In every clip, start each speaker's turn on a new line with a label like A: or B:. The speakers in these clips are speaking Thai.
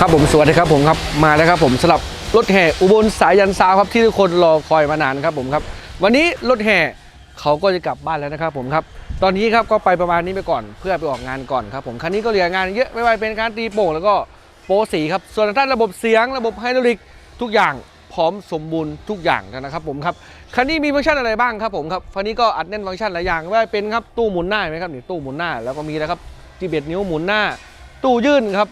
A: ครับผมสวัสดีครับผมครับมาแล้วครับผมสำหรับรถแห่อุบลสายยันซาวครับที่ทุกคนรอคอยมานานครับผมครับ วันนี้รถแห่เขาก็จะกลับบ้านแล้วนะครับผมครับ ตอนนี้ครับก็ไปประมาณนี้ไปก่อนเพื่อไปออกงานก่อนครับผมคันนี้ก็เหลืองานเยอะไม่ว่าเป็นการตีโป่งแล้วก็โปสีครับส่วนท่านระบบเสียงระบบไฮดรอลิกทุกอย่างพร้อมสมบูรณ์ทุกอย่างนะครับผมครับคันนี้มีฟังก์ชันอะไรบ้างครับผมครับคันนี้ก็อัดแน่นฟังก์ชันหลายอย่างไม่ว่าเป็นครับตู้หมุนหน้าไหมครับนี่ตู้หมุนหน้าแล้วก็มีนะครับจีเบ็ดนิ้วหมุนหน้า ตู้ยื่นครับ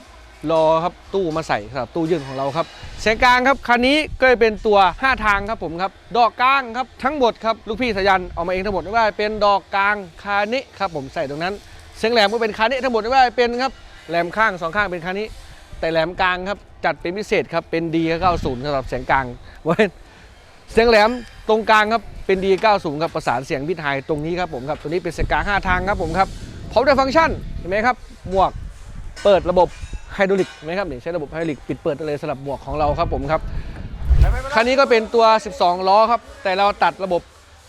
A: รอครับตู้มาใส่สำหรับตู้ยื่นของเราครับแสงกลางครับคันนี้ก็จะเป็นตัว 5 ทางครับผมครับดอกกลางครับทั้งหมดครับลูกพี่สยันเอามาเองทั้งหมดไม่ว่าเป็นดอกกลางคานิครับผมใส่ตรงนั้น เสียงแหลมก็เป็นคานิทั้งหมดไม่ว่าเป็นครับแหลมข้างสองข้างเป็นคานิแต่แหลมกลางครับจัดเป็นพิเศษครับเป็นดี90สำหรับเสียงกลางเว้เสียงแหลมตรงกลางครับเป็นดี90ครับประสานเสียงพิทไฮตรงนี้ครับผมครับตัวนี้เป็นเสียงกลาง5ทางครับผมครับพร้อมด้วยฟังก์ชันเห็นไหมครับหมวกเปิดระบบ ไฮดรอลิกไหมครับนี่ใช้ระบบไฮดรอลิกปิดเปิดเลยสำหรับหมวกของเราครับผมครับคันนี้ก็เป็นตัว 12 ล้อครับ แต่เราตัดระบบ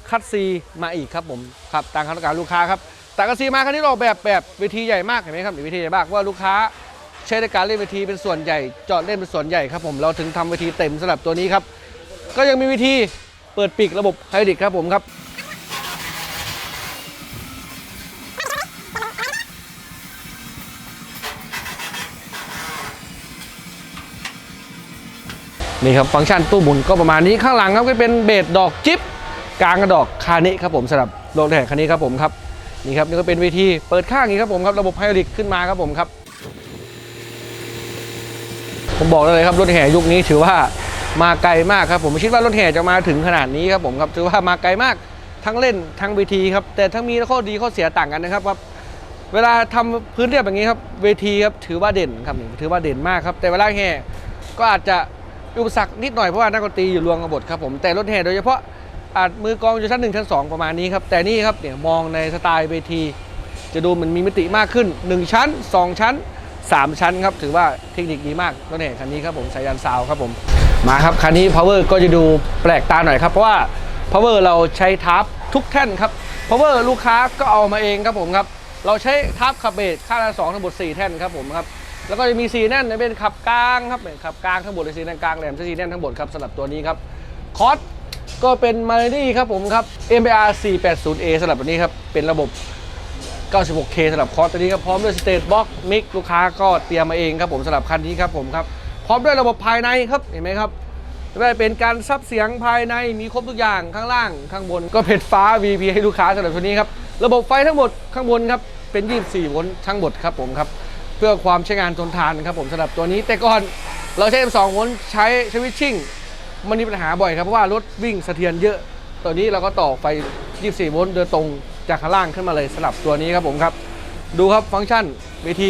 A: คัดซีมาอีกครับผมครับตามคำต้องการลูกค้าครับตัดคัดซีมาคันนี้เราออกแบบแบบเวทีใหญ่มากเห็นไหมครับนี่เวทีใหญ่มากว่าลูกค้าใช้ในการเล่นเวทีเป็นส่วนใหญ่จาะเล่นเป็นส่วนใหญ่ครับผมเราถึงทำเวทีเต็มสำหรับตัวนี้ครับก็ยังมีวิธีเปิดปีกระบบไฮดรอลิกครับผมครับ นี่ครับฟังก์ชันตู้หมุนก็ประมาณนี้ข้างหลังครับก็เป็นเบสดอกจิ๊บกลางกระดอกคานิครับผมสำหรับรถแห่คันนี้ครับผมครับนี่ครับนี่ก็เป็นเวทีเปิดข้างนี้ครับผมครับระบบไฮดรอลิกขึ้นมาครับผมครับ ผมบอกเลยครับรถแห่ยุคนี้ถือว่ามาไกลมากครับผมไม่คิดว่ารถแห่จะมาถึงขนาดนี้ครับผมครับถือว่ามาไกลมากทั้งเล่นทั้งเวทีครับแต่ทั้งมีข้อดีข้อเสียต่างกันนะครับครับเวลาทำพื้นเรียบอย่างนี้ครับเวทีครับถือว่าเด่นครับถือว่าเด่นมากครับแต่เวลาแห่ก็อาจจะ อุปสรรคนิดหน่อยเพราะว่านักดนตรีอยู่รวมกันหมดครับผมแต่รถแห่โดยเฉพาะอาจมือกองอยู่ชั้นหนึ่งชั้นสองประมาณนี้ครับแต่นี่ครับเนี่ยมองในสไตล์เวที จะดูเหมันมีมิติมากขึ้น 1 ชั้น 2 ชั้น 3 ชั้นครับถือว่าเทคนิคดีมากรถแห่คันนี้ครับผมสายันซาวครับผมมาครับคันนี้ power ก็จะดูแปลกตาหน่อยครับเพราะว่า power เราใช้ทับทุกแท่นครับ power ลูกค้าก็เอามาเองครับผมครับเราใช้ทับขับเบสค่าละสองทั้งหมด4แท่นครับผมครับ แล้วก็จะมีซีแน่นเป็นขับกลางครับเป็นขับกลางทั้งหมดเลยซีแน่นกลางแหลมซีแน่นทั้งหมดครับสำหรับตัวนี้ครับคอสก็เป็นมาร์ดี้ครับผมครับ MBR 480A สำหรับตัวนี้ครับเป็นระบบ 96K สำหรับคอสตัวนี้ครับพร้อมด้วยสเตทบ็อกมิกลูกค้าก็เตรียมมาเองครับผมสำหรับคันนี้ครับผมครับพร้อมด้วยระบบภายในครับเห็นไหมครับไม่ว่าจะเป็นการซับเสียงภายในมีครบทุกอย่างข้างล่างข้างบนก็เพชรฟ้า VP ให้ลูกค้าสำหรับตัวนี้ครับระบบไฟทั้งหมดข้างบนครับเป็น 24 โวลต์ทั้งหมดครับผมครับ เพื่อความใช้งานทนทานครับผมสำหรับตัวนี้ แต่ก่อนเราใช้ M2 โวลต์ใช้สวิตชิ่ง มันมีปัญหาบ่อยครับ เพราะว่ารถวิ่งสะเทือนเยอะตัวนี้เราก็ต่อไฟ 24 โวลต์โดยตรงจากข้างล่างขึ้นมาเลยสำหรับตัวนี้ครับผมครับ ดูครับฟังก์ชันเวที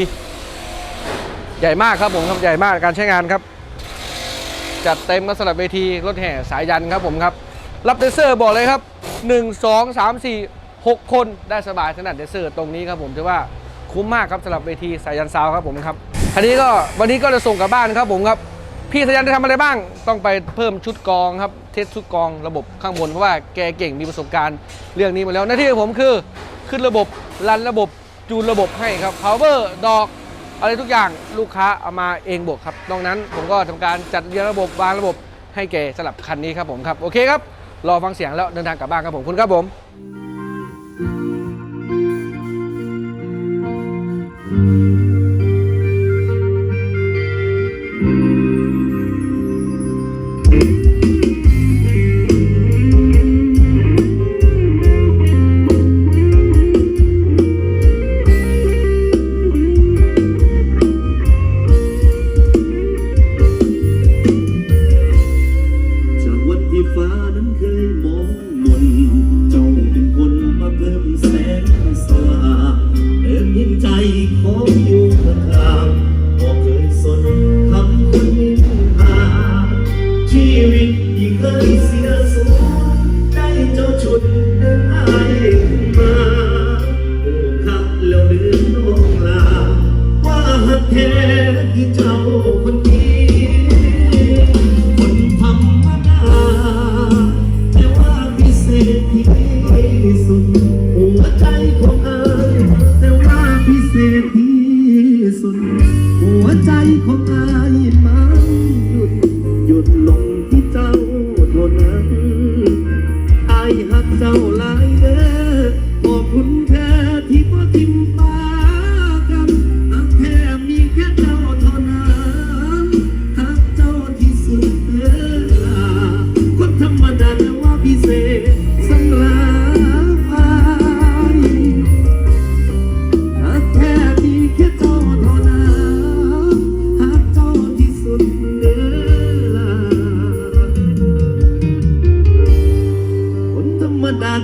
A: ใหญ่มากครับผมครับใหญ่มากการใช้งานครับ จัดเต็มครับสำหรับเวทีรถแห่สายยันครับผมครับ รับเดเซอร์บอกเลยครับ 1 2 3 4 6 คนได้สบายขนาดเดเซอร์ตรงนี้ครับผมถือว่า คุ้มมากครับสำหรับเวทีสายยันซาวครับผมครับคันนี้ก็วันนี้ก็จะส่งกลับบ้านครับผมครับพี่สายันได้ทำอะไรบ้าง ต้องไปเพิ่มชุดกองครับเทสชุดกองระบบข้างบนเพราะว่าแกเก่งมีประสบการณ์เรื่องนี้มาแล้วหน้าที่ของผมคือขึ้นระบบรันระบบจูนระบบให้ครับ power ดอกอะไรทุกอย่างลูกค้าเอามาเองบวกครับนอกนั้นผมก็ทำการจัดเรียงระบบวางระบบให้แกสำหรับคันนี้ครับผมครับโอเคครับรอฟังเสียงแล้วเดินทางกลับบ้านครับผมคุณครับผม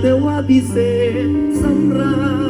B: แต่ว่าพิเศษสำราญ